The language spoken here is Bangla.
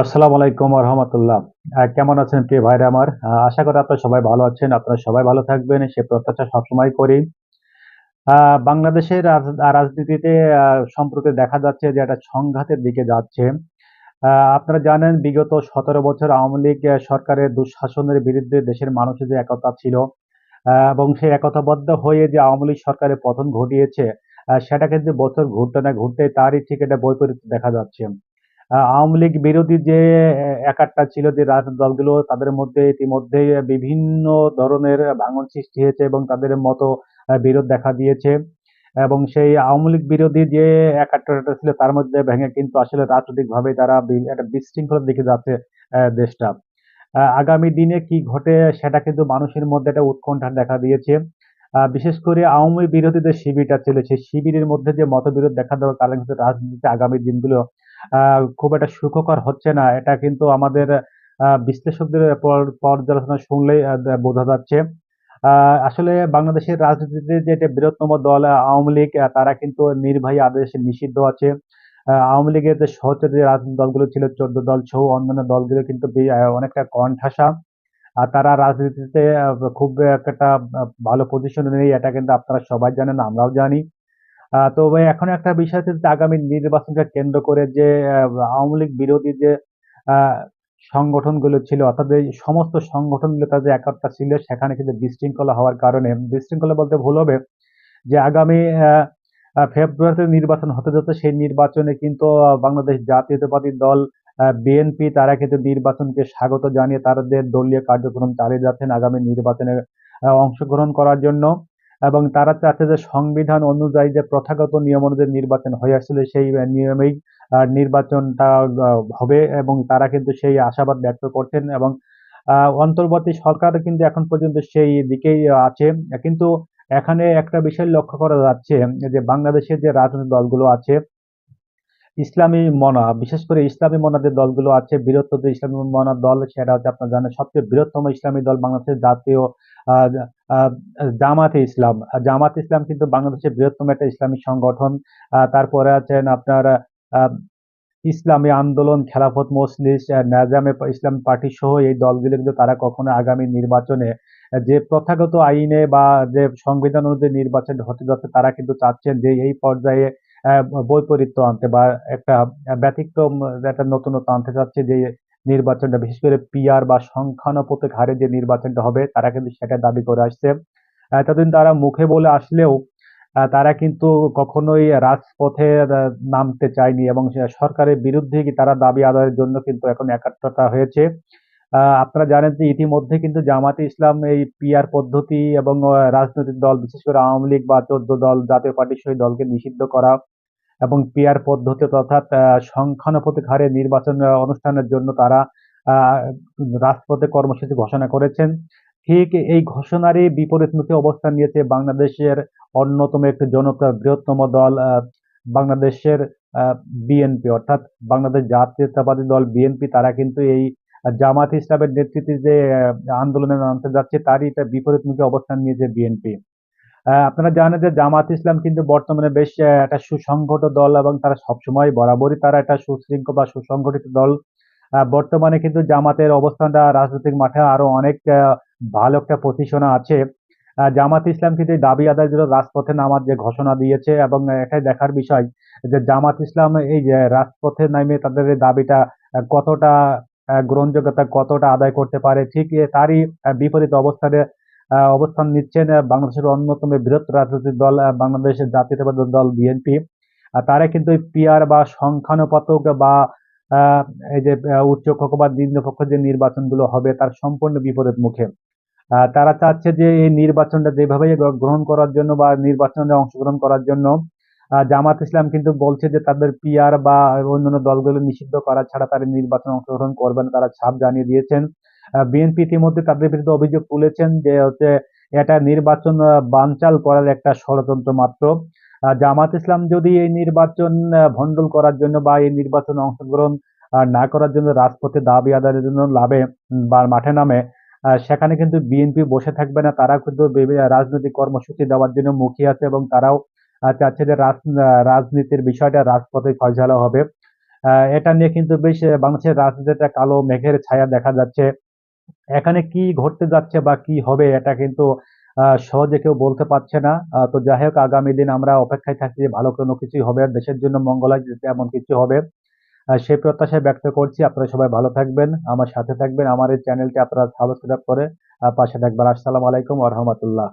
আসসালামু আলাইকুম রহমতুল্লাহ। কেমন আছেন কে ভাইরা আমার? আশা করি আপনারা সবাই ভালো আছেন, আপনারা সবাই ভালো থাকবেন, সে প্রত্যাশা সবসময় করি। বাংলাদেশের রাজনীতিতে সম্প্রতি দেখা যাচ্ছে যে একটা সংঘাতের দিকে যাচ্ছে। আপনারা জানেন বিগত সতেরো বছর আওয়ামী লীগ সরকারের দুঃশাসনের বিরুদ্ধে দেশের মানুষের যে একতা ছিল এবং সেই একতাবদ্ধ হয়ে যে আওয়ামী লীগ সরকারের পতন ঘটিয়েছে সেটা কিন্তু বছর ঘুরতে না ঘুরতে তারই ঠিক এটা বৈপরীত্য দেখা যাচ্ছে। আওয়ামী লীগ বিরোধী যে একাট্টা ছিল যে রাজনৈতিক দলগুলো, তাদের মধ্যে ইতিমধ্যেই বিভিন্ন ধরনের ভাঙন সৃষ্টি হয়েছে এবং তাদের মতো বিরোধ দেখা দিয়েছে। এবং সেই আওয়ামী লীগ বিরোধী যে একাট্টাটা ছিল, তার মধ্যে ভেঙে কিন্তু আসলে রাজনৈতিকভাবে তারা একটা বিশৃঙ্খলার দিকে যাচ্ছে দেশটা। আগামী দিনে কি ঘটে সেটা কিন্তু মানুষের মধ্যে একটা উৎকণ্ঠা দেখা দিয়েছে। বিশেষ করে আওয়ামী বিরোধী যে শিবিরটা ছিল, সেই শিবিরের মধ্যে যে মতবিরোধ দেখা দেওয়ার কারণে কিন্তু রাজনীতিতে আগামী দিনগুলো খুব একটা সুখকর হচ্ছে না। এটা কিন্তু আমাদের বিশ্লেষকদের পর পর্যালোচনা শুনলেই বোঝা যাচ্ছে। আসলে বাংলাদেশের রাজনীতিতে যে এটা বৃহত্তম দল আওয়ামী লীগ তারা কিন্তু নির্বাহী আদেশে নিষিদ্ধ আছে। আওয়ামী লীগের যে সহযোগী রাজনৈতিক দলগুলো ছিল ১৪ দল সহ অন্যান্য দলগুলো কিন্তু অনেকটা কণ্ঠাসা আর তারা রাজনীতিতে খুব একটা ভালো পজিশনে নেই এটা কিন্তু আপনারা সবাই জানেন, আমরাও জানি। তবে এখন একটা বিষয় হচ্ছে যে আগামী নির্বাচনকে কেন্দ্র করে যে আওয়ামী লীগ বিরোধী যে সংগঠনগুলো ছিল, অর্থাৎ এই সমস্ত সংগঠনগুলো তাদের একাত্মতা ছিল, সেখানে কিন্তু বিশৃঙ্খলা হওয়ার কারণে, বিশৃঙ্খলা বলতে ভুল হবে, যে আগামী ফেব্রুয়ারিতে নির্বাচন হতে যাচ্ছে, সেই নির্বাচনে কিন্তু বাংলাদেশ জাতীয়তাবাদী দল বিএনপি, তারা কিন্তু নির্বাচনকে স্বাগত জানিয়ে তাদের দলীয় কার্যক্রম চালিয়ে যাচ্ছেন আগামী নির্বাচনে অংশগ্রহণ করার জন্য। এবং তারা চাচ্ছে যে সংবিধান অনুযায়ী যে প্রথাগত নিয়ম অনুযায়ী নির্বাচন হয়ে আসছিল সেই নিয়মেই নির্বাচনটা হবে এবং তারা কিন্তু সেই আশাবাদ ব্যক্ত করছেন এবং অন্তর্বর্তী সরকার কিন্তু এখন পর্যন্ত সেই দিকেই আছে। কিন্তু এখানে একটা বিষয় লক্ষ্য করা যাচ্ছে যে বাংলাদেশের যে রাজনৈতিক দলগুলো আছে ইসলামী মনা, বিশেষ করে ইসলামী মনা যে দলগুলো আছে, বৃহত্তর ইসলামী মনা দল সেটা হচ্ছে আপনার জানেন সবচেয়ে বৃহত্তম ইসলামী দল বাংলাদেশের জাতীয় জামাতে ইসলাম। জামাতে ইসলাম কিন্তু বাংলাদেশের বৃহত্তম একটা ইসলামী সংগঠন। তারপরে আছেন আপনার ইসলামী আন্দোলন, খেলাফত মজলিস, নাজামে ইসলাম পার্টি সহ এই দলগুলো কিন্তু তারা কখনো আগামী নির্বাচনে যে প্রথাগত আইনে বা যে সংবিধান অনুযায়ী নির্বাচন হতে যাচ্ছে তারা কিন্তু চাচ্ছেন যে এই পর্যায়ে বৈপরীত্য আনতে বা একটা ব্যতিক্রম একটা নতুনত্ব আনতে চাচ্ছে যে নির্বাচনটা, বিশেষ করে পিআর বা সংখ্যানুপাতিক হারে যে নির্বাচনটা হবে, তারা কিন্তু সেটা দাবি করে আসছে। এতদিন তারা মুখে বলে আসলেও তারা কিন্তু কখনোই রাজপথে নামতে চায়নি এবং সরকারের বিরুদ্ধে তারা দাবি আদায়ের জন্য কিন্তু এখন একাত্মতা হয়েছে। আপনারা জানেন যে ইতিমধ্যে কিন্তু জামাতে ইসলাম এই পিআর পদ্ধতি এবং রাজনৈতিক দল, বিশেষ করে আওয়ামী লীগ বা ১৪ দল, জাতীয় পার্টির সহ দলকে নিষিদ্ধ করা এবং পিআর পদ্ধতি অর্থাৎ সংখ্যানুপাতিক হারে নির্বাচন অনুষ্ঠানের জন্য তারা রাজপথে কর্মসূচি ঘোষণা করেছেন। ঠিক এই ঘোষণারই বিপরীতমুখী অবস্থান নিয়েছে বাংলাদেশের অন্যতম একটি জনপ্রিয় বৃহত্তম দল বাংলাদেশের বিএনপি অর্থাৎ বাংলাদেশ জাতীয়তাবাদী দল বিএনপি, তারা কিন্তু এই জামাত ইসলামের নেতৃত্বে যে আ আন্দোলনে নামতে যাচ্ছে, তারই এটা বিপরীতমুখী অবস্থান নিয়েছে বিএনপি। আপনারা জানেন যে জামাত ইসলাম কিন্তু বর্তমানে বেশ একটা সুসংহত দল এবং তারা সবসময় বরাবরই তারা একটা সুশৃঙ্খল বা সুসংগঠিত দল। বর্তমানে কিন্তু জামাতের অবস্থানটা রাজনৈতিক মাঠে আরও অনেক ভালো একটা পজিশনে আছে। জামাত ইসলাম কিন্তু দাবি আদায়ের জন্য রাজপথে নামার যে ঘোষণা দিয়েছে এবং এটাই দেখার বিষয় যে জামাত ইসলাম এই যে রাজপথে নামে তাদের দাবিটা কতটা গ্রহণযোগ্যতা কতটা আদায় করতে পারে, ঠিক তারই বিপরীত অবস্থানে অবস্থান নিচ্ছেন বাংলাদেশের অন্যতম বৃহত্তর রাজনৈতিক দল বাংলাদেশের জাতীয়তাবাদী দল বিএনপি। তারা কিন্তু পিআর বা সংখ্যানুপাতক বা এই যে আ উচ্চকক্ষ বা নিম্নকক্ষ যে নির্বাচনগুলো হবে তার সম্পূর্ণ বিপরীত মুখে। তারা চাচ্ছে যে এই নির্বাচনটা যেভাবে গ্রহণ করার জন্য বা নির্বাচনে অংশগ্রহণ করার জন্য জামাত ইসলাম কিন্তু বলছে যে তাদের পিআর বা অন্যান্য দলগুলো নিষিদ্ধ করা ছাড়া তারা নির্বাচনে অংশগ্রহণ করবেন তারা ছাপ জানিয়ে দিয়েছেন। বিএনপি ইতিমধ্যে তাদের বিরুদ্ধে অভিযোগ তুলেছেন যে হচ্ছে এটা নির্বাচন বানচাল করার একটা ষড়যন্ত্র মাত্র। জামাত ইসলাম যদি এই নির্বাচন আ ভন্ডুল করার জন্য বা এই নির্বাচনে অংশগ্রহণ না করার জন্য রাজপথে দাবি আদায়ের জন্য লাভে বা মাঠে নামে সেখানে কিন্তু বিএনপি বসে থাকবে না। তারা কিন্তু রাজনৈতিক কর্মসূচি দেওয়ার জন্য মুখিয়ে আছে এবং তারাও চাচ্ছে যে রাজ রাজনীতির বিষয়টা রাজপথে ফয়সালা হবে। এটা নিয়ে কিন্তু বেশ, বাংলাদেশের রাজনীতিতে কালো মেঘের ছায়া দেখা যাচ্ছে এখানে কি ঘটতে যাচ্ছে বা কি হবে এটা কিন্তু সহজে কেউ বলতে পারছে না। তো যাই হোক, আগামী দিন আমরা অপেক্ষায় থাকছি যে ভালো কোনো কিছুই হবে দেশের জন্য মঙ্গল হয় এমন কিছু হবে। সেই প্রত্যাশা ব্যক্ত করছি। আপনারা সবাই ভালো থাকবেন। আমার সাথে থাকবেন। আমার এই চ্যানেলটি আপনারা সাবস্ক্রাইব করে পাশে থাকবেন। আসসালামু আলাইকুম রাহমাতুল্লাহ।